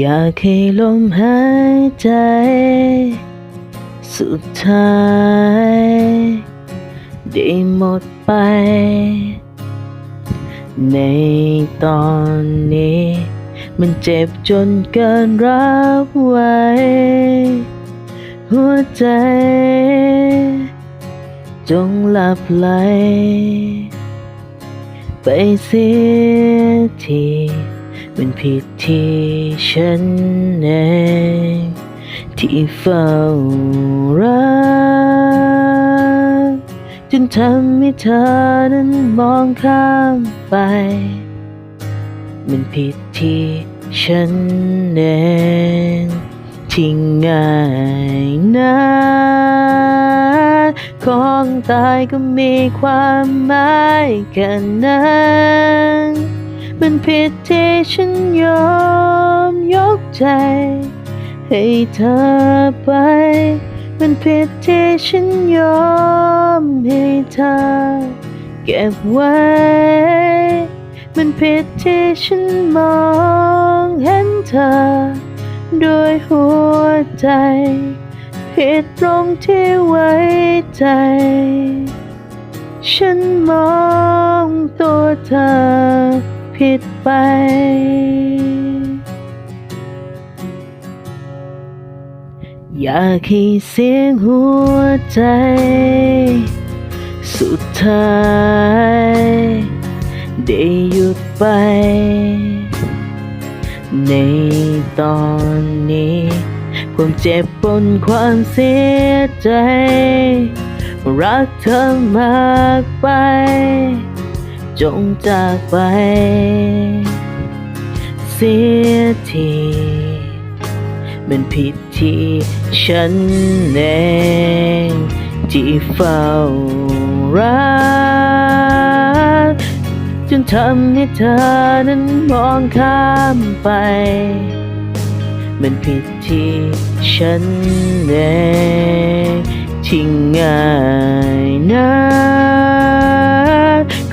อยากให้ลมหายใจ สุดท้าย ได้หมดไป ในตอนนี้ มันเจ็บจนเกินรับไหวหัวใจ จงหลับไหล ไปเสียที มันผิดที่ฉันเองที่เฝ้ารักจนทำให้เธอนั้นมองข้ามไป มันผิดที่ฉันเองที่ง่ายนะของตายก็มีความหมายแค่นั้น มันผิดที่ฉันยอมยกใจ ให้เธอไป มันผิดที่ฉันยอมให้เธอเก็บไว้ มันผิดที่ฉันมองเห็นเธอด้วยหัวใจผิดตรงที่ไว้ใจ ฉันมองตัวเธอ ผิดไป อยากให้เสียงหัวใจ สุดท้ายได้หยุดไป ในตอนนี้ ความเจ็บปนความเสียใจ รักเธอมากไป จงจากไป เสียทีมันผิดที่ฉันเองที่เฝ้ารักจนทำให้เธอนั้นมองข้ามไป มันผิดที่ฉันเองที่ง่ายนะ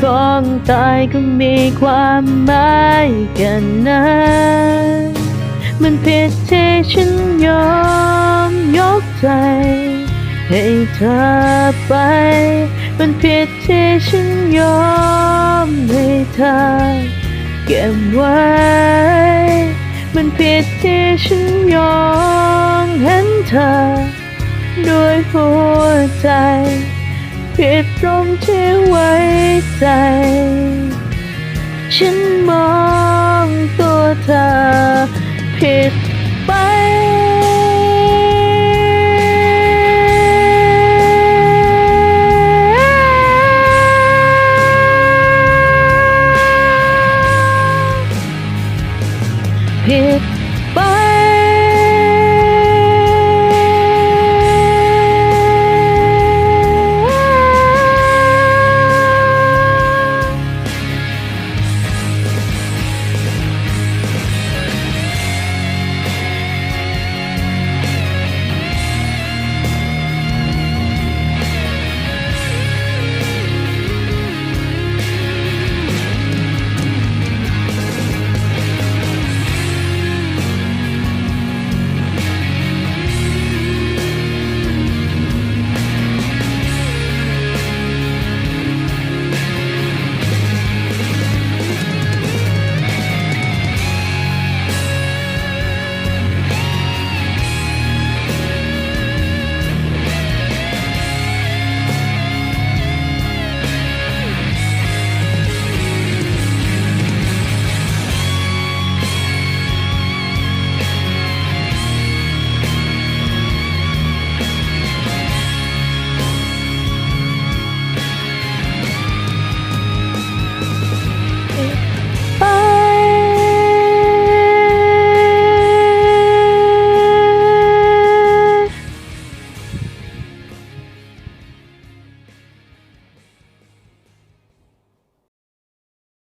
ของตายก็มีความหมายกันนะ มันผิดที่ฉันยอมยกใจ ให้เธอไป มันผิดที่ฉันยอมให้เธอเก็บไว้ มันผิดที่ฉันยอมเห็นเธอ ด้วยหัวใจ ผิดตรงที่ไว้ใจ ฉันมองตัวเธอผิดไปผิด